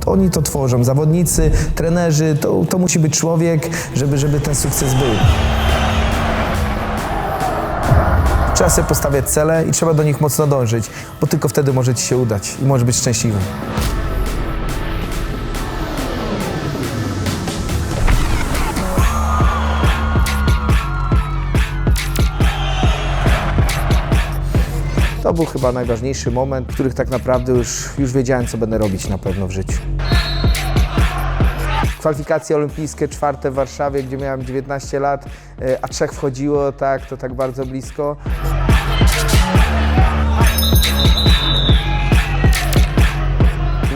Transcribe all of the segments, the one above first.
To oni to tworzą, zawodnicy, trenerzy, to, to musi być człowiek, żeby, żeby ten sukces był. Trzeba sobie postawiać cele i trzeba do nich mocno dążyć, bo tylko wtedy może ci się udać i możesz być szczęśliwy. To był chyba najważniejszy moment, w których tak naprawdę już, już wiedziałem, co będę robić na pewno w życiu. Kwalifikacje olimpijskie, czwarte w Warszawie, gdzie miałem 19 lat, e, a trzech wchodziło, tak, to tak bardzo blisko.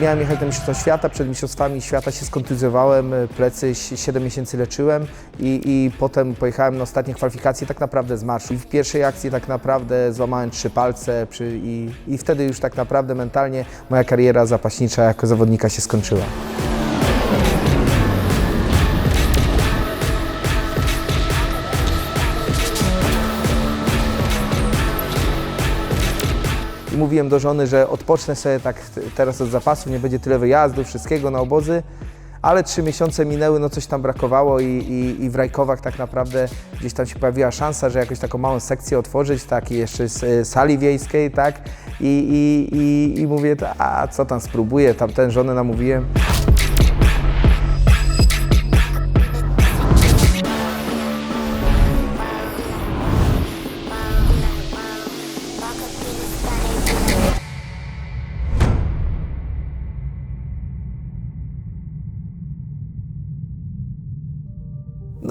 Miałem jechać na Mistrzostwa Świata, przed Mistrzostwami Świata się skontuzjowałem, e, plecy 7 miesięcy leczyłem i, i potem pojechałem na ostatnie kwalifikacje tak naprawdę z marszu. I w pierwszej akcji tak naprawdę złamałem trzy palce przy, i, i wtedy już tak naprawdę mentalnie moja kariera zapaśnicza jako zawodnika się skończyła. I mówiłem do żony, że odpocznę sobie tak teraz od zapasu, nie będzie tyle wyjazdów, wszystkiego na obozy. Ale trzy miesiące minęły, no coś tam brakowało i, i, i w Rajkowach tak naprawdę gdzieś tam się pojawiła szansa, że jakąś taką małą sekcję otworzyć, tak, i jeszcze z e, sali wiejskiej, tak. I, i, i, i mówię, a co tam spróbuję, tam ten żonę namówiłem.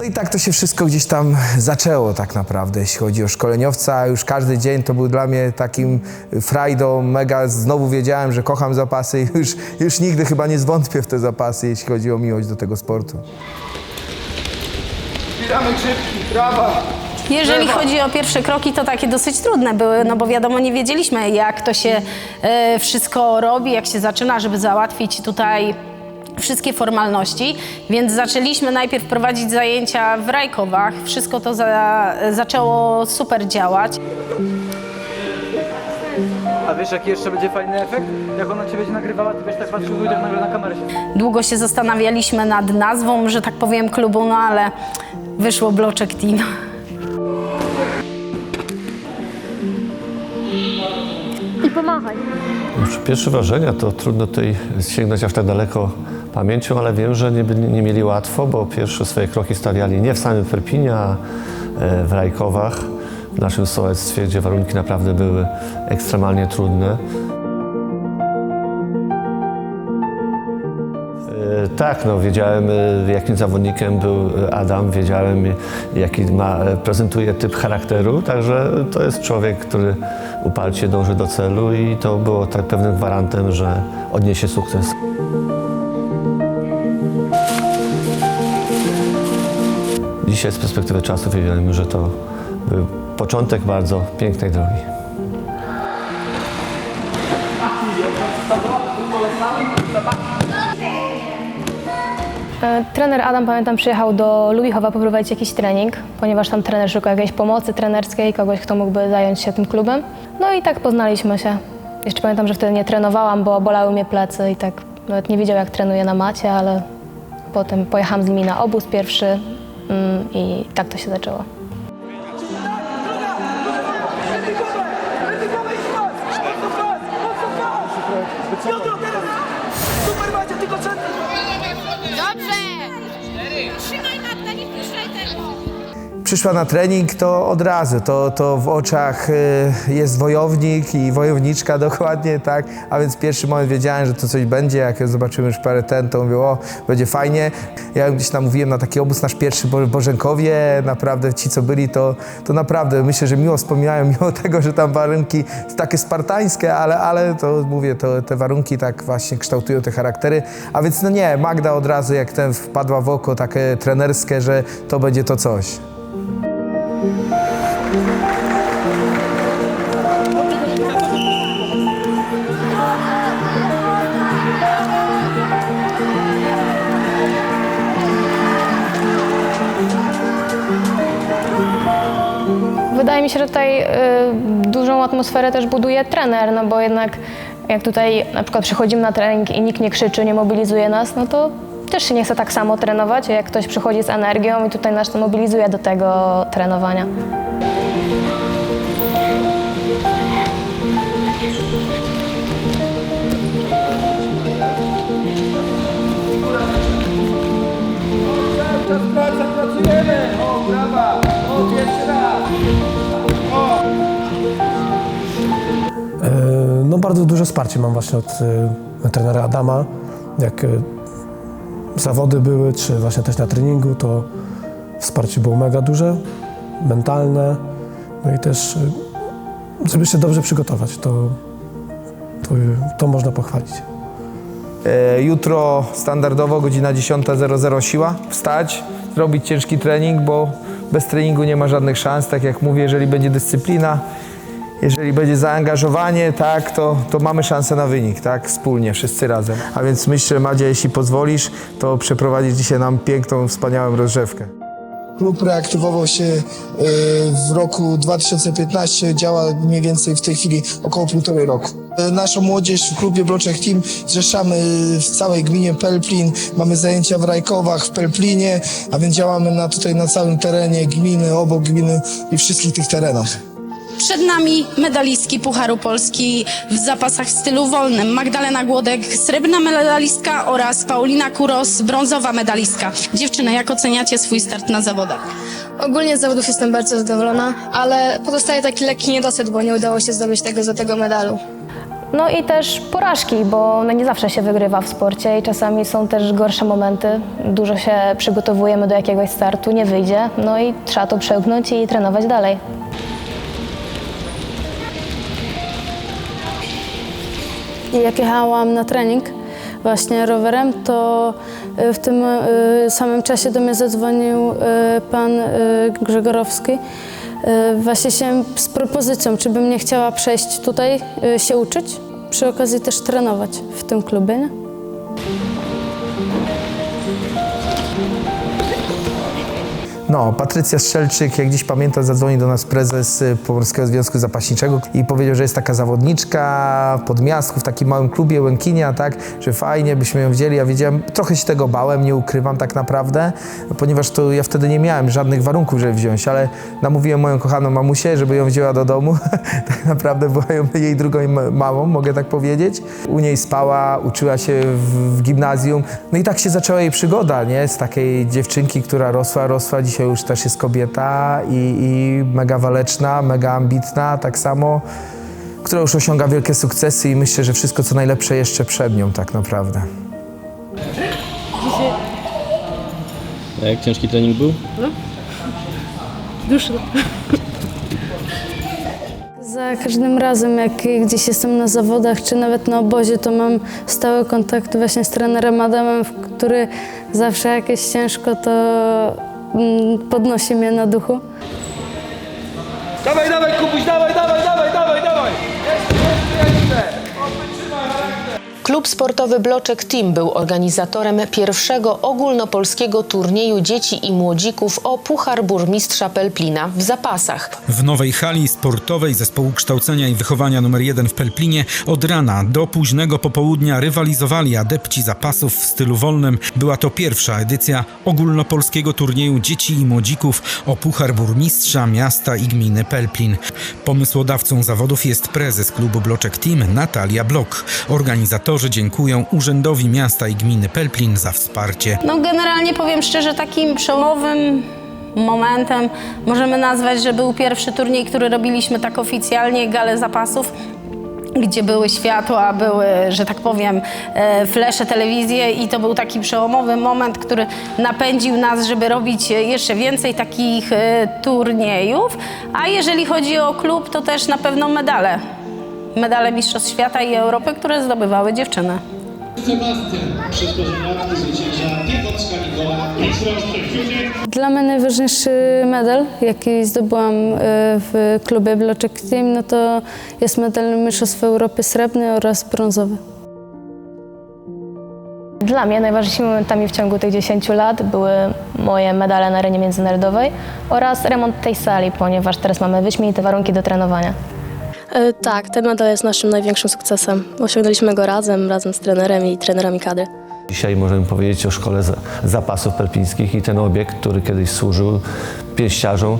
I tak to się wszystko gdzieś tam zaczęło tak naprawdę, jeśli chodzi o szkoleniowca. Już każdy dzień to był dla mnie takim frajdą, mega znowu wiedziałem, że kocham zapasy i już, już nigdy chyba nie zwątpię w te zapasy, jeśli chodzi o miłość do tego sportu. Zbieramy grzybki, trawa. Jeżeli chodzi o pierwsze kroki, to takie dosyć trudne były, no bo wiadomo, nie wiedzieliśmy, jak to się e, wszystko robi, jak się zaczyna, żeby załatwić tutaj wszystkie formalności, więc zaczęliśmy najpierw prowadzić zajęcia w Rajkowach. Wszystko to za, zaczęło super działać. A wiesz jaki jeszcze będzie fajny efekt? Jak ona cię będzie nagrywała, ty będziesz tak patrzył i tak nagle na kamerę się. Długo się zastanawialiśmy nad nazwą, że tak powiem, klubu, no ale wyszło Bloczek Team. I pomachaj. Już pierwsze wrażenia to trudno tutaj sięgnąć aż tak daleko pamięcią, ale wiem, że nie, nie mieli łatwo, bo pierwsze swoje kroki stawiali nie w samym Perpinie, a e, w Rajkowach, w naszym sołectwie, gdzie warunki naprawdę były ekstremalnie trudne. E, Tak, no wiedziałem e, jakim zawodnikiem był Adam, wiedziałem jaki ma, prezentuje typ charakteru, także to jest człowiek, który uparcie dąży do celu i to było tak pewnym gwarantem, że odniesie sukces. Dzisiaj z perspektywy czasu wiemy, że to był początek bardzo pięknej drogi. E, Trener Adam, pamiętam, przyjechał do Lubichowa poprowadzić jakiś trening, ponieważ tam trener szukał jakiejś pomocy trenerskiej, kogoś, kto mógłby zająć się tym klubem. No i tak poznaliśmy się. Jeszcze pamiętam, że wtedy nie trenowałam, bo bolały mnie plecy i tak nawet nie wiedział, jak trenuję na macie, ale potem pojechałam z nimi na obóz pierwszy i tak to się zaczęło. Przyszła na trening, to od razu, to, to w oczach y, jest wojownik i wojowniczka dokładnie, tak, a więc pierwszy moment wiedziałem, że to coś będzie, jak ja zobaczyłem już parę ten, to mówię, o, będzie fajnie. Ja gdzieś tam mówiłem na taki obóz nasz pierwszy Bożenkowie, naprawdę ci, co byli, to, to naprawdę myślę, że miło wspominają, mimo tego, że tam warunki takie spartańskie, ale, ale to mówię, to te warunki tak właśnie kształtują te charaktery, a więc no nie, Magda od razu jak ten wpadła w oko takie trenerskie, że to będzie to coś. Wydaje mi się, że tutaj y, dużą atmosferę też buduje trener, no bo jednak jak tutaj na przykład przychodzimy na trening i nikt nie krzyczy, nie mobilizuje nas, no to też się nie chce tak samo trenować, jak ktoś przychodzi z energią i tutaj nas to mobilizuje do tego trenowania. E, No bardzo duże wsparcie mam właśnie od e, trenera Adama. Jak e, zawody były, czy właśnie też na treningu, to wsparcie było mega duże, mentalne. No i też, e, żeby się dobrze przygotować, to, to, to można pochwalić. E, Jutro standardowo godzina 10.00 siła. Wstać, zrobić ciężki trening, bo bez treningu nie ma żadnych szans. Tak jak mówię, jeżeli będzie dyscyplina, jeżeli będzie zaangażowanie, tak, to, to mamy szansę na wynik, tak, wspólnie, wszyscy razem. A więc myślę, Madzia, jeśli pozwolisz, to przeprowadzisz dzisiaj nam piękną, wspaniałą rozgrzewkę. Klub reaktywował się y, w roku 2015, działa mniej więcej w tej chwili około półtorej roku. Y, Naszą młodzież w klubie Bloczek Team zrzeszamy w całej gminie Pelplin. Mamy zajęcia w Rajkowach, w Pelplinie, a więc działamy na, tutaj na całym terenie gminy, obok gminy i wszystkich tych terenach. Przed nami medalistki Pucharu Polski w zapasach w stylu wolnym. Magdalena Głodek, srebrna medalistka oraz Paulina Kuros, brązowa medalistka. Dziewczyny, jak oceniacie swój start na zawodach? Ogólnie z zawodów jestem bardzo zadowolona, ale pozostaje taki lekki niedosyt, bo nie udało się zdobyć tego złotego medalu. No i też porażki, bo no nie zawsze się wygrywa w sporcie i czasami są też gorsze momenty. Dużo się przygotowujemy do jakiegoś startu, nie wyjdzie, no i trzeba to przełknąć i trenować dalej. Jak jechałam na trening właśnie rowerem, to y, w tym y, samym czasie do mnie zadzwonił y, pan Grzegorowski właśnie się z propozycją, czy bym nie chciała przejść tutaj, się uczyć, przy okazji też trenować w tym klubie. Nie? No, Patrycja Strzelczyk, jak dziś pamiętam, zadzwonił do nas prezes y, Polskiego Związku Zapaśniczego i powiedział, że jest taka zawodniczka pod miastku w takim małym klubie Łękinia, tak, że fajnie byśmy ją wzięli. Ja wiedziałem, trochę się tego bałem, nie ukrywam tak naprawdę, ponieważ to ja wtedy nie miałem żadnych warunków, żeby wziąć, ale namówiłem moją kochaną mamusię, żeby ją wzięła do domu. tak naprawdę była jej drugą ma- mamą, mogę tak powiedzieć. U niej spała, uczyła się w, w gimnazjum. No i tak się zaczęła jej przygoda, nie? Z takiej dziewczynki, która rosła, rosła, dzisiaj już też jest kobieta i, i mega waleczna, mega ambitna, tak samo, która już osiąga wielkie sukcesy i myślę, że wszystko co najlepsze jeszcze przed nią tak naprawdę. A jak ciężki trening był? Za każdym razem, jak gdzieś jestem na zawodach, czy nawet na obozie, to mam stały kontakt właśnie z trenerem Adamem, w- który zawsze jakieś ciężko to podnosi mnie na duchu. Dawaj, dawaj, dawaj, dawaj, dawaj, dawaj! Klub sportowy Bloczek Team był organizatorem pierwszego ogólnopolskiego turnieju dzieci i młodzików o Puchar Burmistrza Pelplina w zapasach. W nowej hali sportowej Zespołu Kształcenia i Wychowania nr 1 w Pelplinie od rana do późnego popołudnia rywalizowali adepci zapasów w stylu wolnym. Była to pierwsza edycja ogólnopolskiego turnieju dzieci i młodzików o Puchar Burmistrza Miasta i Gminy Pelplin. Pomysłodawcą zawodów jest prezes klubu Bloczek Team Natalia Blok. Organizatorzy dziękują Urzędowi Miasta i Gminy Pelplin za wsparcie. No generalnie powiem szczerze, takim przełomowym momentem możemy nazwać, że był pierwszy turniej, który robiliśmy tak oficjalnie, galę zapasów gdzie były światła, były, że tak powiem, e, flesze, telewizje i to był taki przełomowy moment, który napędził nas, żeby robić jeszcze więcej takich e, turniejów. A jeżeli chodzi o klub, to też na pewno medale. Medale Mistrzostw Świata i Europy, które zdobywały dziewczyny. Sebastian, zwycięża Nikola, Dla mnie najważniejszy medal, jaki zdobyłam e, w klubie Bloczek Team, no to jest medal Mistrzostw Europy srebrny oraz brązowy. Dla mnie najważniejszymi momentami w ciągu tych 10 lat były moje medale na arenie międzynarodowej oraz remont tej sali, ponieważ teraz mamy wyśmienite warunki do trenowania. E, Tak, ten medal jest naszym największym sukcesem. Osiągnęliśmy go razem, razem z trenerem i trenerami kadry. Dzisiaj możemy powiedzieć o szkole za- zapasów perpińskich i ten obiekt, który kiedyś służył pięściarzom,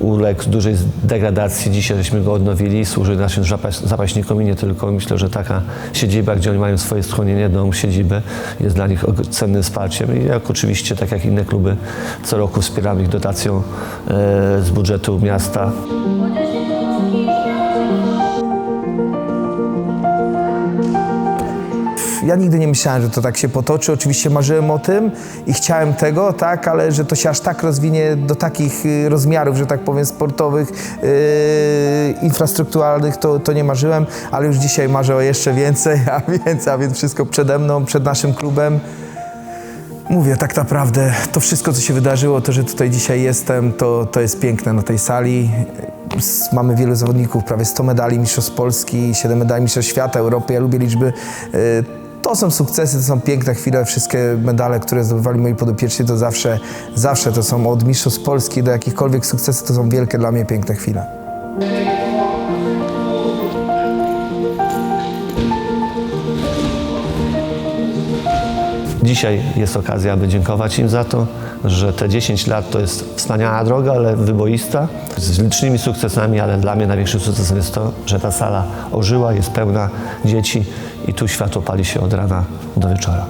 uległ dużej degradacji. Dzisiaj żeśmy go odnowili, służy naszym zapaśnikom i nie tylko. Myślę, że taka siedziba, gdzie oni mają swoje schronienie, dom, siedzibę, jest dla nich cennym wsparciem. I jak oczywiście, tak jak inne kluby, co roku wspieramy ich dotacją e, z budżetu miasta. Ja nigdy nie myślałem, że to tak się potoczy. Oczywiście marzyłem o tym i chciałem tego, tak, ale że to się aż tak rozwinie do takich y, rozmiarów, że tak powiem, sportowych, yy, infrastrukturalnych, to, to nie marzyłem, ale już dzisiaj marzę o jeszcze więcej, a więc, a więc wszystko przede mną, przed naszym klubem. Mówię, tak naprawdę to wszystko, co się wydarzyło, to, że tutaj dzisiaj jestem, to, to jest piękne na tej sali. Mamy wielu zawodników, prawie 100 medali Mistrzostw Polski, 7 medali Mistrzostw Świata, Europy. Ja lubię liczby. To są sukcesy, to są piękne chwile. Wszystkie medale, które zdobywali moi podopieczni, to zawsze, zawsze to są od Mistrzostw Polski do jakichkolwiek sukcesów, to są wielkie dla mnie piękne chwile. Dzisiaj jest okazja, aby dziękować im za to, że te 10 lat to jest wspaniała droga, ale wyboista, z licznymi sukcesami, ale dla mnie największym sukcesem jest to, że ta sala ożyła, jest pełna dzieci i tu światło pali się od rana do wieczora.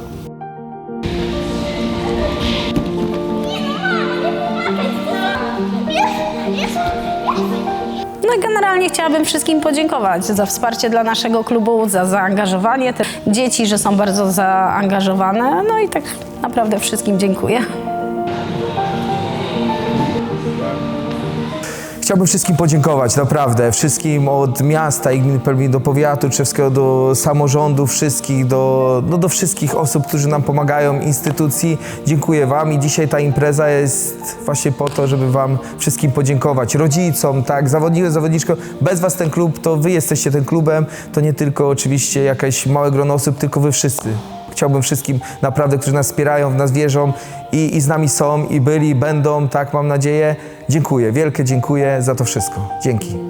No generalnie chciałabym wszystkim podziękować za wsparcie dla naszego klubu, za zaangażowanie te dzieci, że są bardzo zaangażowane. No i tak naprawdę wszystkim dziękuję. Chciałbym wszystkim podziękować, naprawdę. Wszystkim od miasta i gminy Pelmin do powiatu czeskiego, do samorządu, wszystkich, do, no do wszystkich osób, którzy nam pomagają, instytucji. Dziękuję Wam i dzisiaj ta impreza jest właśnie po to, żeby Wam wszystkim podziękować. Rodzicom, tak, zawodnikom, zawodniczkom. Bez Was ten klub, to Wy jesteście tym klubem. To nie tylko oczywiście jakieś małe grono osób, tylko Wy wszyscy. Chciałbym wszystkim naprawdę, którzy nas wspierają, w nas wierzą i, i z nami są, i byli, będą, tak mam nadzieję. Dziękuję, wielkie dziękuję za to wszystko. Dzięki.